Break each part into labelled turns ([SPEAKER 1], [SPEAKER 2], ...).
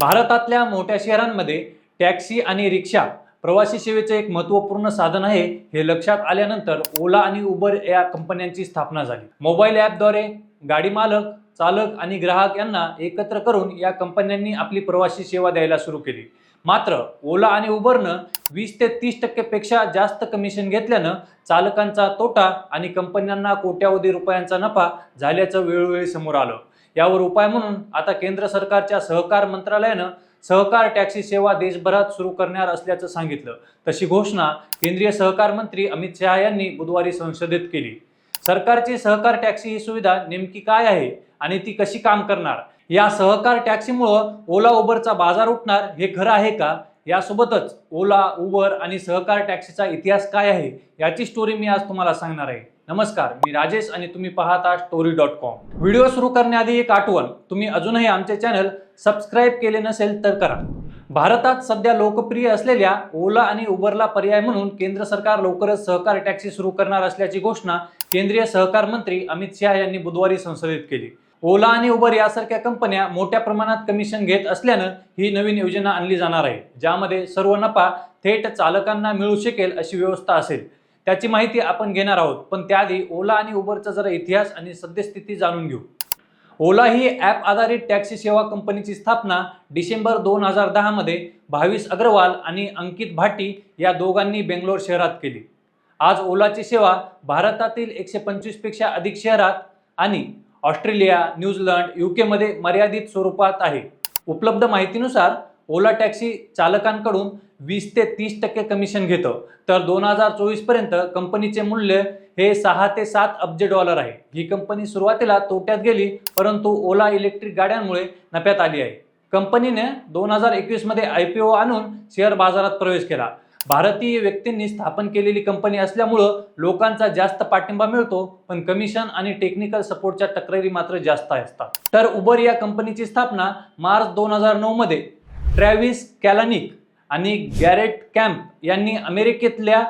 [SPEAKER 1] भारतातल्या मोठ्या शहरांमध्ये टॅक्सी आणि रिक्षा प्रवासी सेवेचं एक महत्त्वपूर्ण साधन आहे हे लक्षात आल्यानंतर ओला आणि उबर या कंपन्यांची स्थापना झाली मोबाईल ॲपद्वारे गाडी मालक चालक आणि ग्राहक यांना एकत्र करून या कंपन्यांनी आपली प्रवासी सेवा द्यायला सुरू केली मात्र ओला आणि उबरनं वीस ते तीस टक्केपेक्षा जास्त कमिशन घेतल्यानं चालकांचा तोटा आणि कंपन्यांना कोट्यावधी रुपयांचा नफा झाल्याचं वेळोवेळी समोर आलं यावर उपाय म्हणून आता केंद्र सरकारच्या सहकार मंत्रालयानं सहकार टॅक्सी सेवा देशभरात सुरू करणार असल्याचं सांगितलं तशी घोषणा केंद्रीय सहकार मंत्री अमित शहा यांनी बुधवारी संसदेत केली सरकारची सहकार टॅक्सी ही सुविधा नेमकी काय आहे आणि ती कशी काम करणार या सहकार टॅक्सीमुळं ओला उबरचा बाजार उठणार हे खरं आहे का यासोबतच ओला उबर आणि सहकार टॅक्सीचा इतिहास काय आहे याची स्टोरी मी आज तुम्हाला सांगणार आहे नमस्कार मी राजेश आणि तुम्ही पाहता स्टोरी डॉट कॉम व्हिडिओ सुरू करण्याआधी एक आठवण तुम्ही अजूनही आमचे चॅनल सबस्क्राईब केले नसेल तर करा भारतात सध्या लोकप्रिय असलेल्या ओला आणि उबरला पर्याय म्हणून केंद्र सरकार लवकरच सहकार टॅक्सी सुरू करणार असल्याची घोषणा केंद्रीय सहकार मंत्री अमित शहा यांनी बुधवारी संसदेत केली ओला आणि उबर यासारख्या कंपन्या मोठ्या प्रमाणात कमिशन घेत असल्यानं ही नवीन योजना आणली जाणार आहे ज्यामध्ये सर्व नफा थेट चालकांना मिळू शकेल अशी व्यवस्था असेल त्याची माहिती आपण घेणार आहोत पण त्याआधी ओला आणि उबरचा जरा इतिहास आणि सद्यस्थिती जाणून घेऊ ओला ही ॲप आधारित टॅक्सी सेवा कंपनीची स्थापना डिसेंबर दोन हजार दहामध्ये भावीस अग्रवाल आणि अंकित भाटी या दोघांनी बेंगलोर शहरात केली आज ओलाची सेवा भारतातील एकशे पंचवीसपेक्षा अधिक शहरात आणि ऑस्ट्रेलिया न्यूझीलंड युकेमध्ये मर्यादित स्वरूपात आहे उपलब्ध माहितीनुसार ओला टॅक्सी चालकांकडून वीस ते तीस टक्के कमिशन घेतं तर दोन हजार चोवीसपर्यंत कंपनीचे मूल्य हे सहा ते सात अब्ज डॉलर आहे ही कंपनी सुरुवातीला तोट्यात गेली परंतु ओला इलेक्ट्रिक गाड्यांमुळे नफ्यात आली आहे कंपनीने दोन हजार एकवीसमध्ये आय पी ओ आणून शेअर बाजारात प्रवेश केला भारतीय व्यक्तींनी स्थापन केलेली कंपनी असल्यामुळं लोकांचा जास्त पाठिंबा मिळतो पण कमिशन आणि टेक्निकल सपोर्टच्या तक्रारी मात्र जास्त असतात तर उबर या कंपनीची स्थापना मार्च दोन हजार नऊमध्ये ट्रॅव्हिस कॅलानिक आणि गॅरेट कॅम्प यांनी अमेरिकेतल्या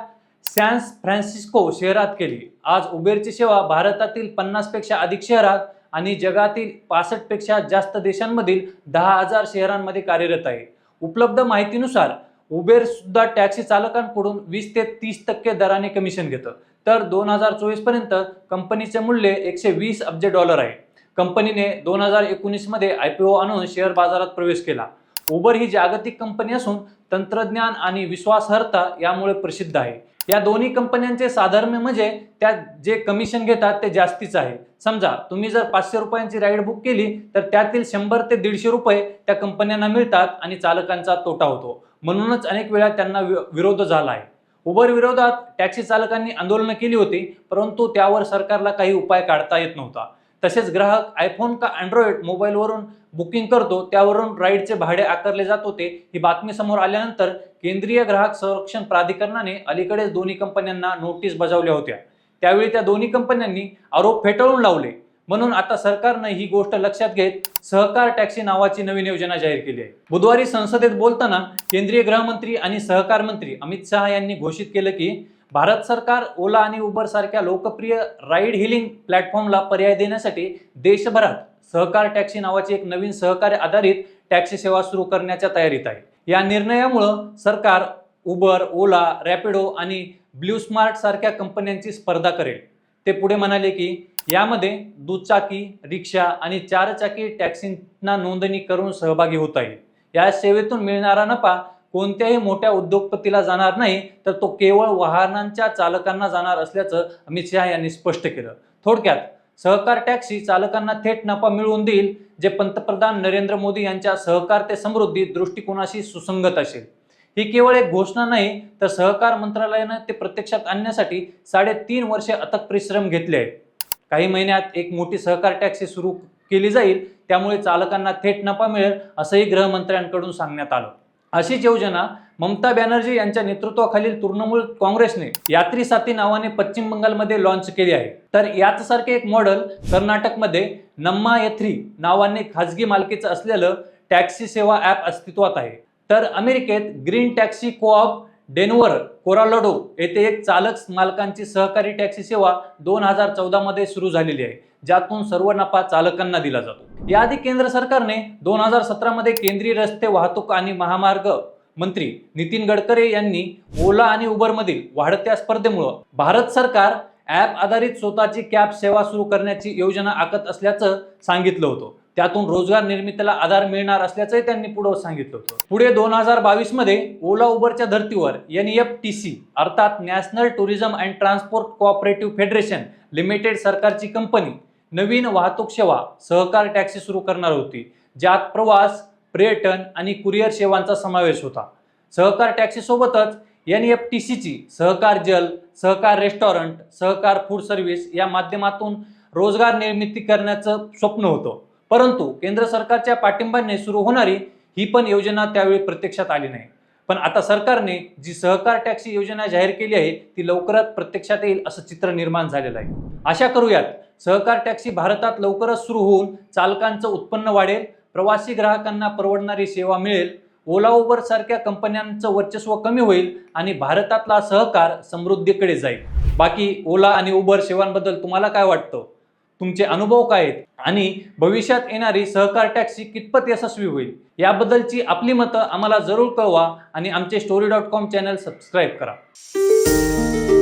[SPEAKER 1] सॅन्स फ्रान्सिस्को शहरात केली आज उबेरची सेवा भारतातील पन्नासपेक्षा अधिक शहरात आणि जगातील पासष्टपेक्षा जास्त देशांमधील दहा हजार शहरांमध्ये कार्यरत आहे उपलब्ध माहितीनुसार उबेर सुद्धा टॅक्सी चालकांकडून वीस ते तीस टक्के दराने कमिशन घेतं तर दोन हजार चोवीसपर्यंत कंपनीचे मूल्य एकशे वीस अब्ज डॉलर आहे कंपनीने दोन हजार एकोणीसमध्ये आय पी ओ आणून शेअर बाजारात प्रवेश केला उबर ही जागतिक कंपनी असून तंत्रज्ञान आणि विश्वासार्हता यामुळे प्रसिद्ध आहे या दोन्ही कंपन्यांचे साधर्म्य म्हणजे त्या जे कमिशन घेतात ते जास्तीचं आहे समजा तुम्ही जर पाचशे रुपयांची राईड बुक केली तर त्यातील शंभर ते दीडशे रुपये त्या कंपन्यांना मिळतात आणि चालकांचा तोटा होतो म्हणूनच अनेक वेळा त्यांना विरोध झाला आहे उबर विरोधात टॅक्सी चालकांनी आंदोलनं केली होती परंतु त्यावर सरकारला काही उपाय काढता येत नव्हता तसेच ग्राहक आयफोन का अँड्रॉइड मोबाईलवरून बुकिंग करतो त्यावरून राईडचे भाडे आकारले जात होते ही बातमी समोर आल्यानंतर केंद्रीय ग्राहक संरक्षण प्राधिकरणाने अलीकडेच दोन्ही कंपन्यांना नोटीस बजावल्या होत्या त्यावेळी त्या दोन्ही कंपन्यांनी आरोप फेटाळून लावले म्हणून आता सरकारनं ही गोष्ट लक्षात घेत सहकार टॅक्सी नावाची नवीन योजना जाहीर केली आहे बुधवारी संसदेत बोलताना केंद्रीय गृहमंत्री आणि सहकार मंत्री अमित शहा यांनी घोषित केलं की भारत सरकार ओला आणि उबर सारख्या लोकप्रिय राईड हिलिंग प्लॅटफॉर्मला पर्याय देण्यासाठी देशभरात सहकार टॅक्सी नावाची एक नवीन सहकार्य आधारित टॅक्सी सेवा सुरू करण्याच्या तयारीत आहे या निर्णयामुळं सरकार उबर ओला रॅपिडो आणि ब्ल्यू स्मार्ट सारख्या कंपन्यांची स्पर्धा करेल ते पुढे म्हणाले की यामध्ये दुचाकी रिक्षा आणि चारचाकी टॅक्सींना नोंदणी करून सहभागी होता येईल या सेवेतून मिळणारा नफा कोणत्याही मोठ्या उद्योगपतीला जाणार नाही तर तो केवळ वाहनांच्या चालकांना जाणार असल्याचं अमित शहा यांनी स्पष्ट केलं थोडक्यात सहकार टॅक्सी चालकांना थेट नफा मिळवून देईल जे पंतप्रधान नरेंद्र मोदी यांच्या सहकार ते समृद्धी दृष्टिकोनाशी सुसंगत असेल ही केवळ एक घोषणा नाही तर सहकार मंत्रालयानं ते प्रत्यक्षात आणण्यासाठी साडेतीन वर्षे अथक परिश्रम घेतले आहेत काही महिन्यात एक मोठी सहकार टॅक्सी सुरू केली जाईल त्यामुळे चालकांना थेट नफा मिळेल असंही गृहमंत्र्यांकडून सांगण्यात आलं अशीच योजना ममता बॅनर्जी यांच्या नेतृत्वाखालील तृणमूल काँग्रेसने यात्री साथी नावाने पश्चिम बंगालमध्ये लॉन्च केली आहे तर सारखे एक मॉडेल कर्नाटकमध्ये नम्मा यथ्री नावाने खाजगी मालकीचं असलेलं टॅक्सी सेवा ॲप अस्तित्वात आहे तर अमेरिकेत green taxi coop Denver Colorado येथे एक चालक मालकांची सहकारी टॅक्सी सेवा दोन हजार चौदामध्ये सुरू झालेली आहे ज्यातून सर्व नफा चालकांना दिला जातो याआधी केंद्र सरकारने दोन हजार सतरामध्ये केंद्रीय रस्ते वाहतूक आणि महामार्ग मंत्री नितीन गडकरी यांनी ओला आणि उबरमधील वाढत्या स्पर्धेमुळं भारत सरकार ॲप आधारित स्वतःची कॅब सेवा सुरू करण्याची योजना आखत असल्याचं सांगितलं होतं त्यातून रोजगार निर्मितीला आधार मिळणार असल्याचंही त्यांनी पुढे सांगितलं होतं पुढे दोन हजार बावीसमध्ये ओला उबरच्या धर्तीवर एन एफ टी सी अर्थात national tourism and transport cooperative federation limited सरकारची कंपनी नवीन वाहतूक सेवा सहकार टॅक्सी सुरू करणार होती ज्यात प्रवास पर्यटन आणि कुरिअर सेवांचा समावेश होता सहकार टॅक्सीसोबतच एन एफ e टी ची सहकार जल सहकार रेस्टॉरंट सहकार फूड सर्व्हिस या माध्यमातून रोजगार निर्मिती करण्याचं स्वप्न होतं परंतु केंद्र सरकारच्या पाठिंब्याने सुरू होणारी ही पण योजना त्यावेळी प्रत्यक्षात आली नाही पण आता सरकारने जी सहकार टॅक्सी योजना जाहीर केली आहे ती लवकरच प्रत्यक्षात येईल असं चित्र निर्माण झालेलं आहे आशा करूयात सहकार टॅक्सी भारतात लवकरच सुरू होऊन चालकांचं उत्पन्न वाढेल प्रवासी ग्राहकांना परवडणारी सेवा मिळेल ओला उबर सारख्या कंपन्यांचं वर्चस्व कमी होईल आणि भारतातला सहकार समृद्धीकडे जाईल बाकी ओला आणि उबर सेवांबद्दल तुम्हाला काय वाटतं तुमचे अनुभव काय आहेत आणि भविष्यात येणारी सहकार टॅक्सी कितपत यशस्वी होईल याबद्दलची आपली मतं आम्हाला जरूर कळवा आणि आमचे story dot com channel subscribe करा